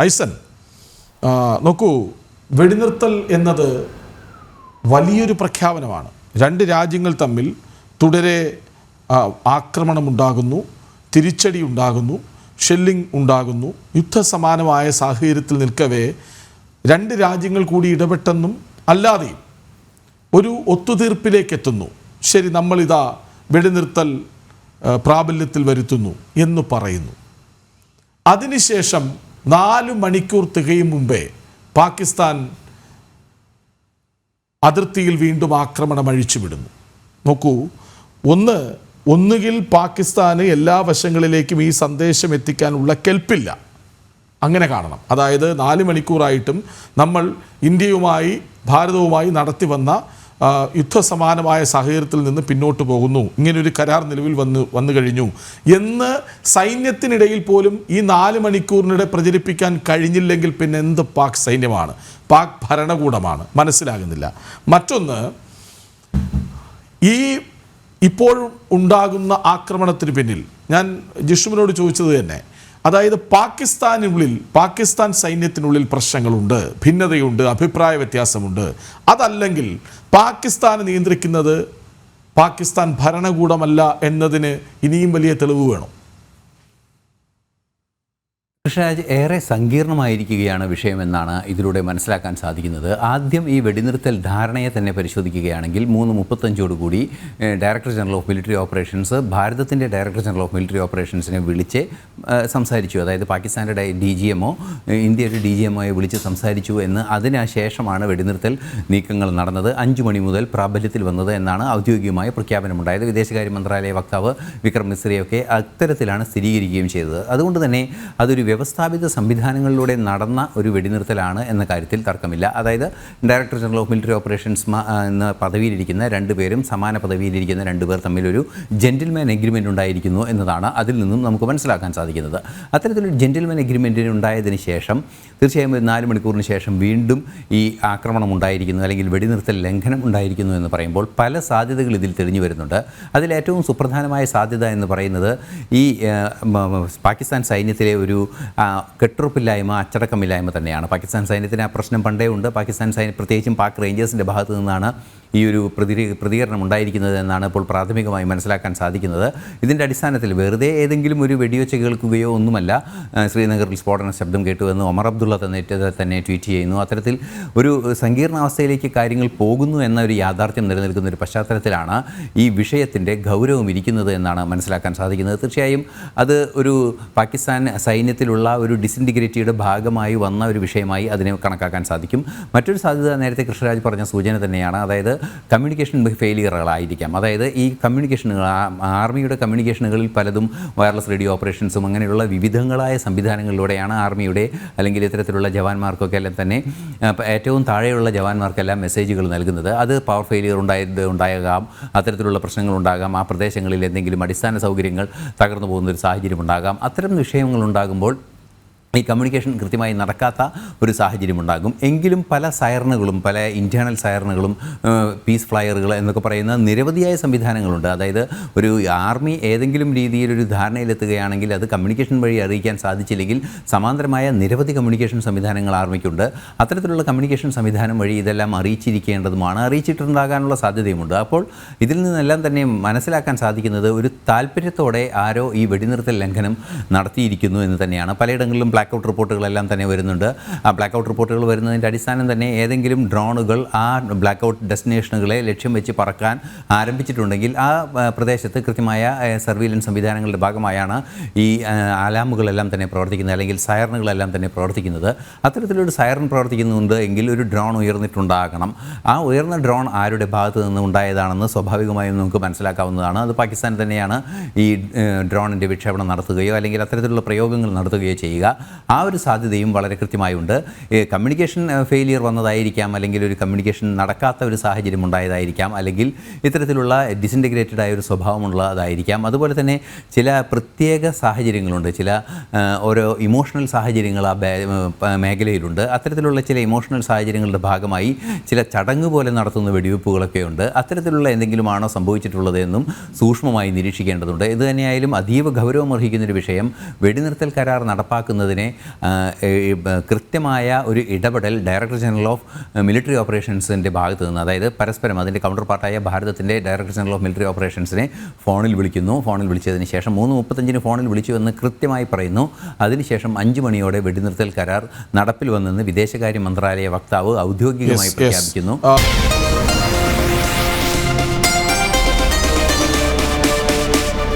ഐസൻ. നോക്കൂ വെടിനിർത്തൽ എന്നത് വലിയൊരു പ്രഖ്യാപനമാണ്. രണ്ട് രാജ്യങ്ങൾ തമ്മിൽ തുടരെ ആക്രമണമുണ്ടാകുന്നു തിരിച്ചടി ഉണ്ടാകുന്നു ഷെല്ലിംഗ് ഉണ്ടാകുന്നു യുദ്ധസമാനമായ സാഹചര്യത്തിൽ നിൽക്കവേ രണ്ട് രാജ്യങ്ങൾ കൂടി ഇടപെട്ടെന്നും അല്ലാതെയും ഒരു ഒത്തുതീർപ്പിലേക്ക് എത്തുന്നു ശരി നമ്മളിതാ വെടിനിർത്തൽ പ്രാബല്യത്തിൽ വരുത്തുന്നു എന്ന് പറയുന്നു. അതിനുശേഷം നാല് മണിക്കൂർ തികയും മുമ്പേ പാകിസ്ഥാൻ അതിർത്തിയിൽ വീണ്ടും ആക്രമണം അഴിച്ചുവിടുന്നു. നോക്കൂ ഒന്ന് ഒന്നുകിൽ പാകിസ്ഥാന് എല്ലാ വശങ്ങളിലേക്കും ഈ സന്ദേശം എത്തിക്കാനുള്ള കെൽപ്പില്ല. അങ്ങനെ കാണണം. അതായത് നാല് മണിക്കൂറായിട്ടും നമ്മൾ ഇന്ത്യയുമായി ഭാരതവുമായി നടത്തി വന്ന യുദ്ധസമാനമായ സാഹചര്യത്തിൽ നിന്ന് പിന്നോട്ട് പോകുന്നു. ഇങ്ങനൊരു കരാർ നിലവിൽ വന്ന് വന്നു കഴിഞ്ഞു. എന്ന് സൈന്യത്തിനിടയിൽ പോലും ഈ നാല് മണിക്കൂറിനിടെ പ്രചരിപ്പിക്കാൻ കഴിഞ്ഞില്ലെങ്കിൽ പിന്നെ എന്ത് പാക് സൈന്യമാണ്? പാക് ഭരണകൂടമാണ്. മനസ്സിലാകുന്നില്ല. മറ്റൊന്ന് ഈ ഇപ്പോഴും ഉണ്ടാകുന്ന ആക്രമണത്തിന് പിന്നിൽ. ഞാൻ ജിഷ്ണുവിനോട് ചോദിച്ചത് തന്നെ അതായത് പാകിസ്ഥാനുള്ളിൽ പാകിസ്ഥാൻ സൈന്യത്തിനുള്ളിൽ പ്രശ്നങ്ങളുണ്ട് ഭിന്നതയുണ്ട് അഭിപ്രായ വ്യത്യാസമുണ്ട്. അതല്ലെങ്കിൽ പാകിസ്ഥാൻ നിയന്ത്രിക്കുന്നത് പാകിസ്ഥാൻ ഭരണകൂടമല്ല എന്നതിന് ഇനിയും വലിയ തെളിവ് വേണം. കൃഷ്ണരാജ് ഏറെ സങ്കീർണമായിരിക്കുകയാണ് വിഷയമെന്നാണ് ഇതിലൂടെ മനസ്സിലാക്കാൻ സാധിക്കുന്നത്. ആദ്യം ഈ വെടിനിർത്തൽ ധാരണയെ തന്നെ പരിശോധിക്കുകയാണെങ്കിൽ മൂന്ന് മുപ്പത്തഞ്ചോടുകൂടി director general of military operations ഭാരതത്തിന്റെ ഡയറക്ടർ ജനറൽ ഓഫ് മിലിറ്ററി ഓപ്പറേഷൻസിനെ വിളിച്ച് സംസാരിച്ചു. അതായത് പാകിസ്ഥാന്റെ ഡി ജി എമ്മോ ഇന്ത്യയുടെ ഡി ജി എമ്മോയെ വിളിച്ച് സംസാരിച്ചു എന്ന് അതിനുശേഷമാണ് വെടിനിർത്തൽ നീക്കങ്ങൾ നടന്നത്. അഞ്ചു മണി മുതൽ പ്രാബല്യത്തിൽ വന്നത് എന്നാണ് ഔദ്യോഗികമായ പ്രഖ്യാപനമുണ്ടായത്. വിദേശകാര്യ മന്ത്രാലയ വക്താവ് വിക്രം മിശ്രയൊക്കെ അത്തരത്തിലാണ് സ്ഥിരീകരിക്കുകയും ചെയ്തത്. അതുകൊണ്ട് തന്നെ അതൊരു വ്യവസ്ഥാപിത സംവിധാനങ്ങളിലൂടെ നടന്ന ഒരു വെടിനിർത്തലാണ് എന്ന കാര്യത്തിൽ തർക്കമില്ല. അതായത് director general of military operations എന്ന പദവിയിലിരിക്കുന്ന രണ്ടുപേരും സമാന പദവിയിലിരിക്കുന്ന രണ്ടുപേർ തമ്മിലൊരു ജെന്റിൽമാൻ എഗ്രിമെന്റ് ഉണ്ടായിരിക്കുന്നു എന്നതാണ് അതിൽ നിന്നും നമുക്ക് മനസ്സിലാക്കാൻ സാധിക്കുന്നത്. അത്തരത്തിലൊരു ജെന്റിൽമാൻ എഗ്രിമെന്റിന് ഉണ്ടായതിന് ശേഷം തീർച്ചയായും ഒരു നാല് മണിക്കൂറിന് ശേഷം വീണ്ടും ഈ ആക്രമണം ഉണ്ടായിരിക്കുന്നു അല്ലെങ്കിൽ വെടിനിർത്തൽ ലംഘനം ഉണ്ടായിരിക്കുന്നു എന്ന് പറയുമ്പോൾ പല സാധ്യതകൾ ഇതിൽ തെളിഞ്ഞു വരുന്നുണ്ട്. അതിലേറ്റവും സുപ്രധാനമായ സാധ്യത എന്ന് പറയുന്നത് ഈ പാകിസ്ഥാൻ സൈന്യത്തിലെ ഒരു കെട്ടുറപ്പില്ലായ്മ അച്ചടക്കമില്ലായ്മ തന്നെയാണ്. പാകിസ്ഥാൻ സൈന്യത്തിന് ആ പ്രശ്നം പണ്ടേ ഉണ്ട്. പാകിസ്ഥാൻ സൈന്യം പ്രത്യേകിച്ചും പാക് റേഞ്ചേഴ്സിന്റെ ഭാഗത്തു നിന്നാണ് ഈ ഒരു പ്രതി പ്രതികരണം ഉണ്ടായിരിക്കുന്നത് എന്നാണ് ഇപ്പോൾ പ്രാഥമികമായി മനസ്സിലാക്കാൻ സാധിക്കുന്നത്. ഇതിന്റെ അടിസ്ഥാനത്തിൽ വെറുതെ ഏതെങ്കിലും ഒരു വെടിവെച്ച് കേൾക്കുകയോ ഒന്നുമല്ല. ശ്രീനഗറിൽ സ്ഫോടന ശബ്ദം കേട്ടുവെന്ന് ഒമർ അബ്ദുള്ള തന്നെ തന്നെ ട്വീറ്റ് ചെയ്യുന്നു. അത്തരത്തിൽ ഒരു സങ്കീർണാവസ്ഥയിലേക്ക് കാര്യങ്ങൾ പോകുന്നു എന്ന ഒരു യാഥാർത്ഥ്യം നിലനിൽക്കുന്ന ഒരു പശ്ചാത്തലത്തിലാണ് ഈ വിഷയത്തിന്റെ ഗൗരവം ഇരിക്കുന്നത് എന്നാണ് മനസ്സിലാക്കാൻ സാധിക്കുന്നത്. തീർച്ചയായും അത് ഒരു പാകിസ്ഥാൻ സൈന്യത്തിലുള്ള ഒരു ഡിസിന്റിഗ്രേറ്റിയുടെ ഭാഗമായി വന്ന ഒരു വിഷയമായി അതിനെ കണക്കാക്കാൻ സാധിക്കും. മറ്റൊരു സാധ്യത നേരത്തെ കൃഷ്ണരാജ് പറഞ്ഞ സൂചന തന്നെയാണ്. അതായത് കമ്മ്യൂണിക്കേഷൻ ഫെയിലിയറുകളായിരിക്കാം അതായത് ഈ കമ്മ്യൂണിക്കേഷനുകൾ ആർമിയുടെ കമ്മ്യൂണിക്കേഷനുകളിൽ പലതും വയർലെസ് റേഡിയോ ഓപ്പറേഷൻസും അങ്ങനെയുള്ള വിവിധങ്ങളായ സംവിധാനങ്ങളിലൂടെയാണ് ആർമിയുടെ അല്ലെങ്കിൽ ഇത്തരത്തിലുള്ള ജവാന്മാർക്കൊക്കെ എല്ലാം തന്നെ ഏറ്റവും താഴെയുള്ള ജവാന്മാർക്കെല്ലാം മെസ്സേജുകൾ നൽകുന്നത്. അത് പവർ ഫെയിലിയർ ഉണ്ടായത് ഉണ്ടാകാം അത്തരത്തിലുള്ള പ്രശ്നങ്ങൾ ഉണ്ടാകാം ആ പ്രദേശങ്ങളിൽ എന്തെങ്കിലും അടിസ്ഥാന സൗകര്യങ്ങൾ തകർന്നു പോകുന്ന ഒരു സാഹചര്യം ഉണ്ടാകാം അത്തരം വിഷയങ്ങൾ ഉണ്ടാകുമ്പോൾ ഈ കമ്മ്യൂണിക്കേഷൻ കൃത്യമായി നടക്കാത്ത ഒരു സാഹചര്യം ഉണ്ടാകും എങ്കിലും പല സയറനുകളും പല ഇന്റേർണൽ സയറനുകളും പീസ് ഫ്ലയറുകൾ എന്നൊക്കെ പറയുന്ന നിരവധിയായ സംവിധാനങ്ങളുണ്ട്. അതായത് ഒരു ആർമി ഏതെങ്കിലും രീതിയിൽ ഒരു ധാരണയിലെത്തുകയാണെങ്കിൽ അത് കമ്മ്യൂണിക്കേഷൻ വഴി അറിയിക്കാൻ സാധിച്ചില്ലെങ്കിൽ സമാന്തരമായ നിരവധി കമ്മ്യൂണിക്കേഷൻ സംവിധാനങ്ങൾ ആർമിക്കുണ്ട് അത്തരത്തിലുള്ള കമ്മ്യൂണിക്കേഷൻ സംവിധാനം വഴി ഇതെല്ലാം അറിയിച്ചിരിക്കേണ്ടതുമാണ്. അറിയിച്ചിട്ടുണ്ടാകാനുള്ള സാധ്യതയുമുണ്ട്. അപ്പോൾ ഇതിൽ നിന്നെല്ലാം തന്നെ മനസ്സിലാക്കാൻ സാധിക്കുന്നത് ഒരു താല്പര്യത്തോടെ ആരോ ഈ വെടിനിർത്തൽ ലംഘനം നടത്തിയിരിക്കുന്നു എന്ന് തന്നെയാണ്. പലയിടങ്ങളിലും ബ്ലാക്ക് ഔട്ട് റിപ്പോർട്ടുകളെല്ലാം തന്നെ വരുന്നുണ്ട്. ആ ബ്ലാക്ക് ഔട്ട് റിപ്പോർട്ടുകൾ വരുന്നതിന്റെ അടിസ്ഥാനം തന്നെ ഏതെങ്കിലും ഡ്രോണുകൾ ആ ബ്ലാക്ക് ഔട്ട് ഡെസ്റ്റിനേഷനുകളെ ലക്ഷ്യം വെച്ച് പറക്കാൻ ആരംഭിച്ചിട്ടുണ്ടെങ്കിൽ ആ പ്രദേശത്ത് കൃത്യമായ സർവീലൻസ് സംവിധാനങ്ങളുടെ ഭാഗമായാണ് ഈ അലാമുകളെല്ലാം തന്നെ പ്രവർത്തിക്കുന്നത് അല്ലെങ്കിൽ സയറനുകളെല്ലാം തന്നെ പ്രവർത്തിക്കുന്നത്. അത്തരത്തിലൊരു സയറൻ പ്രവർത്തിക്കുന്നുണ്ട് എങ്കിൽ ഒരു ഡ്രോൺ ഉയർന്നിട്ടുണ്ടാകണം. ആ ഉയർന്ന ഡ്രോൺ ആരുടെ ഭാഗത്ത് നിന്ന് ഉണ്ടായതാണെന്ന് സ്വാഭാവികമായും നമുക്ക് മനസ്സിലാക്കാവുന്നതാണ്. അത് പാകിസ്ഥാൻ തന്നെയാണ് ഈ ഡ്രോണിന്റെ വിക്ഷേപണം നടത്തുകയോ അല്ലെങ്കിൽ അത്തരത്തിലുള്ള പ്രയോഗങ്ങൾ നടത്തുകയോ ചെയ്യുക. ആ ഒരു സാധ്യതയും വളരെ കൃത്യമായുണ്ട്. കമ്മ്യൂണിക്കേഷൻ ഫെയിലിയർ വന്നതായിരിക്കാം അല്ലെങ്കിൽ ഒരു കമ്മ്യൂണിക്കേഷൻ നടക്കാത്ത ഒരു സാഹചര്യം ഉണ്ടായതായിരിക്കാം അല്ലെങ്കിൽ ഇത്തരത്തിലുള്ള ഡിസിന്റഗ്രേറ്റഡ് ആയ ഒരു സ്വഭാവമുള്ളതായിരിക്കാം അതുപോലെ തന്നെ ചില പ്രത്യേക സാഹചര്യങ്ങളുണ്ട്. ചില ഓരോ ഇമോഷണൽ സാഹചര്യങ്ങൾ ആ മേഖലയിലുണ്ട്. അത്തരത്തിലുള്ള ചില ഇമോഷണൽ സാഹചര്യങ്ങളുടെ ഭാഗമായി ചില ചടങ്ങ് പോലെ നടത്തുന്ന വെടിവെപ്പുകളൊക്കെ ഉണ്ട്. അത്തരത്തിലുള്ള എന്തെങ്കിലുമാണോ സംഭവിച്ചിട്ടുള്ളത് എന്നും സൂക്ഷ്മമായി നിരീക്ഷിക്കേണ്ടതുണ്ട്. ഇത് തന്നെയായാലും അതീവ ഗൗരവമർഹിക്കുന്നൊരു വിഷയം വെടിനിർത്തൽ കരാർ നടപ്പാക്കുന്നതിന് അതിനെ കൃത്യമായ ഒരു ഇടപെടൽ ഡയറക്ടർ ജനറൽ ഓഫ് മിലിറ്ററി ഓപ്പറേഷൻസിന്റെ ഭാഗത്ത് നിന്ന് അതായത് പരസ്പരം അതിന്റെ കൗണ്ടർ പാർട്ടായ ഭാരതത്തിന്റെ ഡയറക്ടർ ജനറൽ ഓഫ് മിലിറ്ററി ഓപ്പറേഷൻസിനെ ഫോണിൽ വിളിക്കുന്നു. ഫോണിൽ വിളിച്ചതിന് ശേഷം മൂന്ന് മുപ്പത്തഞ്ചിന് ഫോണിൽ വിളിച്ചു എന്ന് കൃത്യമായി പറയുന്നു. അതിനുശേഷം അഞ്ച് മണിയോടെ വെടിനിർത്തൽ കരാർ നടപ്പിൽ വന്നെന്ന് വിദേശകാര്യ മന്ത്രാലയ വക്താവ് ഔദ്യോഗികമായി. പ്രഖ്യാപിക്കുന്നു.